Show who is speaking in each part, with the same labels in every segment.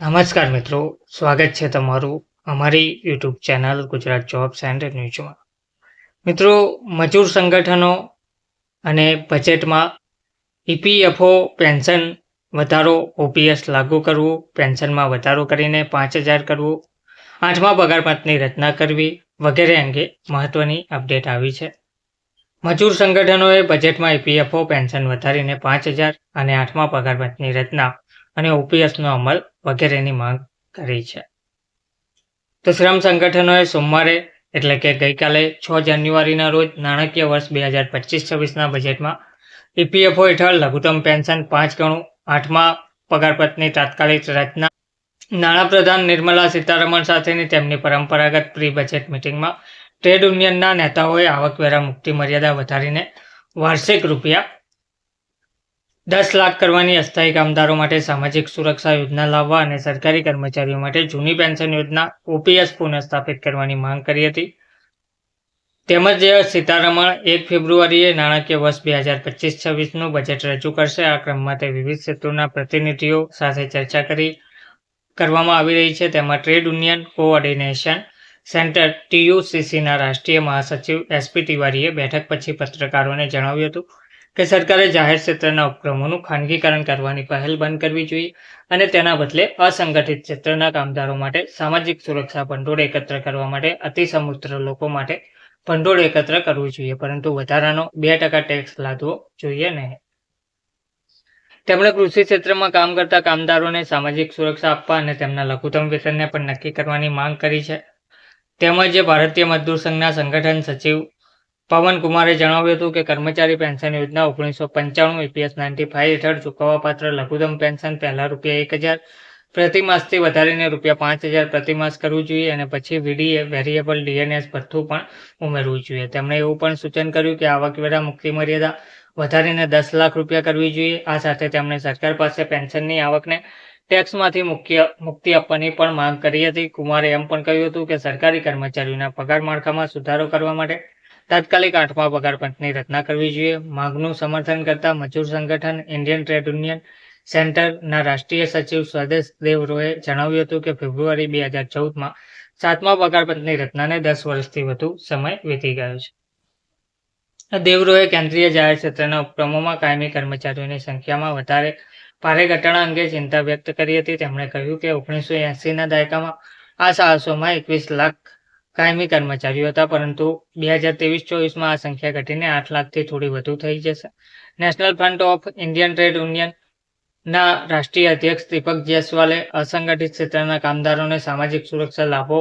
Speaker 1: નમસ્કાર મિત્રો, સ્વાગત છે તમારું અમારી YouTube channel Gujarat jobs and ન્યૂઝમાં. મિત્રો, મજૂર સંગઠનો અને બજેટમાં ઈપીએફઓ પેન્શન વધારો ઓપીએસ લાગુ કરવું, પેન્શનમાં વધારો કરીને પાંચ હજાર કરવું, આઠમા પગાર રચના કરવી વગેરે અંગે મહત્વની અપડેટ આવી છે. મજૂર સંગઠનોએ બજેટમાં ઈપીએફઓ પેન્શન વધારીને પાંચ હજાર અને આઠમા પગાર રચના અને ઓપીએસનો અમલ વગેરેની માંગ કરી છે. તો શ્રમ સંગઠનોએ સોમવારે, એટલે કે ગઈકાલે છ જાન્યુઆરીના રોજ નાણાકીય વર્ષ બે હજાર પચીસ છવ્વીસના બજેટમાં ઈપીએફઓ હેઠળ લઘુત્તમ પેન્શન પાંચ ગણું, આઠમા પગારપત્રની તાત્કાલિક રચના. નાણાપ્રધાન નિર્મલા સીતારમણ સાથેની તેમની પરંપરાગત પ્રી બજેટ મિટિંગમાં ટ્રેડ યુનિયનના નેતાઓએ આવકવેરા મુક્તિ મર્યાદા વધારીને વાર્ષિક રૂપિયા દસ લાખ કરવાની અસ્થાયી કામદારો માટે સામાજિક સુરક્ષા યોજના લાવવા અને સરકારી કર્મચારીઓ માટે જૂની પેન્શન યોજના ઓપીએસ પુનઃસ્થાપિત કરવાની માંગ કરી હતી. તેમજ સીતારમણ એક ફેબ્રુઆરીએ નાણાકીય વર્ષ બે હજાર પચીસ છવ્વીસનું બજેટ રજૂ કરશે. આ ક્રમમાં તે વિવિધ ક્ષેત્રોના પ્રતિનિધિઓ સાથે ચર્ચા કરી કરવામાં આવી રહી છે. તેમાં ટ્રેડ યુનિયન, કોઓર્ડિનેશન સેન્ટર, ટીયુસીસીના રાષ્ટ્રીય મહાસચિવ એસપી તિવારીએ બેઠક પછી પત્રકારોને જણાવ્યું હતું. કે સરકારે જાહેર ક્ષેત્રના ઉપક્રમોનું ખાનગીકરણ કરવાની પહેલ બંધ કરવી જોઈએ અને તેના બદલે અસંગઠિત ક્ષેત્રના કામદારો માટે સામાજિક સુરક્ષા ભંડોળ એકત્ર કરવા માટે અતિસમૃદ્ધ લોકો માટે ભંડોળ એકત્ર કરવું જોઈએ. પરંતુ વધારાનો બે ટકા ટેક્સ લાદવો જોઈએ નહીં. તેમણે કૃષિ ક્ષેત્રમાં કામ કરતા કામદારોને સામાજિક સુરક્ષા આપવા અને તેમના લઘુત્તમ વેતનને પણ નક્કી કરવાની માંગ કરી છે. તેમજ ભારતીય મજદૂર સંઘના સંગઠન સચિવ પવન કુમારે જણાવ્યું હતું કે કર્મચારી પેન્શન યોજના ઓગણીસો પંચાણું ઈપીએસ નાઇન્ટી ફાઇવ હેઠળ ચૂકવવાપાત્ર લઘુત્તમ પેન્શન પહેલા રૂપિયા એક હજાર પ્રતિમાસથી વધારીને રૂપિયા પાંચ હજાર પ્રતિમાસ કરવું જોઈએ અને પછી વીડીએ વેરિયેબલ ડીએનએસ ભથ્થું પણ ઉમેરવું જોઈએ. તેમણે એવું પણ સૂચન કર્યું કે આવકવેરા મુક્તિ મર્યાદા વધારીને દસ લાખ રૂપિયા કરવી જોઈએ. આ સાથે તેમણે સરકાર પાસે પેન્શનની આવકને ટેક્સમાંથી મુખ્ય, મુક્તિ આપવાની પણ માંગ કરી હતી. કુમારે એમ પણ કહ્યું હતું કે સરકારી કર્મચારીઓના પગાર માળખામાં સુધારો કરવા માટે તાત્કાલિક આઠમા પગાર પંચની રચના કરવી જોઈએ. માંગનું સમર્થન કરતા મજૂર સંગઠન ઇન્ડિયન ટ્રેડ યુનિયન સેન્ટરના રાષ્ટ્રીય સચિવ સ્વદેશ દેવરોએ જણાવ્યું હતું કે ફેબ્રુઆરી બે હજાર ચૌદમાં સાતમા પગાર રચનાને દસ વર્ષથી વધુ સમય વીતી ગયો છે. દેવરોએ કેન્દ્રીય જાહેર ક્ષેત્રના ઉપક્રમોમાં કાયમી કર્મચારીઓની સંખ્યામાં વધારે ભારે ઘટાડા અંગે ચિંતા વ્યક્ત કરી હતી. તેમણે કહ્યું કે ઓગણીસો એંસીના દાયકામાં આ સાહસોમાં એકવીસ લાખ કાયમી કર્મચારીઓ હતા, પરંતુ બે હજાર ત્રેવીસ ચોવીસમાં આ સંખ્યા ઘટીને આઠ લાખથી થોડી વધુ થઈ જશે. National front of Indian trade union ના રાષ્ટ્રીય અધ્યક્ષ દીપક જયસ્વાલે અસંગઠિત ક્ષેત્રના કામદારોને સામાજિક સુરક્ષા લાભો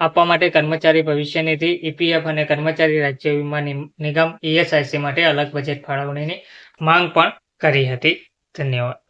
Speaker 1: આપવા માટે કર્મચારી ભવિષ્ય નિધિ ઈપીએફ અને કર્મચારી રાજ્ય વીમા નિગમ ઈએસઆઈસી માટે અલગ બજેટ ફાળવણીની માંગ પણ કરી હતી. ધન્યવાદ.